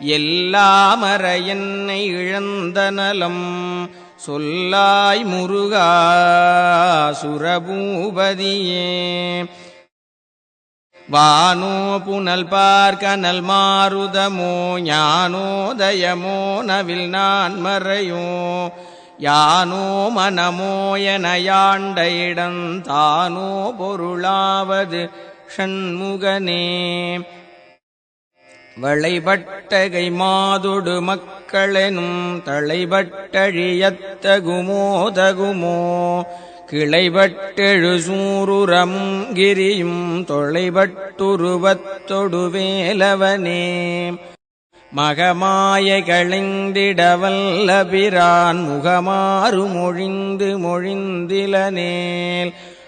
எல்லாமர என்னை இழந்த நலம். சொல்லாய் முருகா சுரபூபதியே. வானோ புனல் பார்க்கனல் மாறுதமோ ஞானோதயமோ நவில் நான் மறையோ. யானோ மனமோ என யாண்ட இடம் பொருளாவது ஷண்முகனே. வளைபட்டகை மாதுடு மக்களெனும் தளைபட்டழியத்தகுமோதகுமோ கிளைபட்டெழு சூருரமும் கிரியும் தொளைபட்டுருவத்தொடுவேலவனே மகமாய களைந்திடவல்ல பிரான் முகமாறு மொழிந்து மொழிந்திலனேல்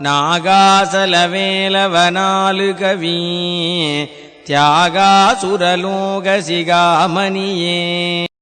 நாகாசலவேலவனாலு கவி தியாகாசுரலோக சிகாமணியே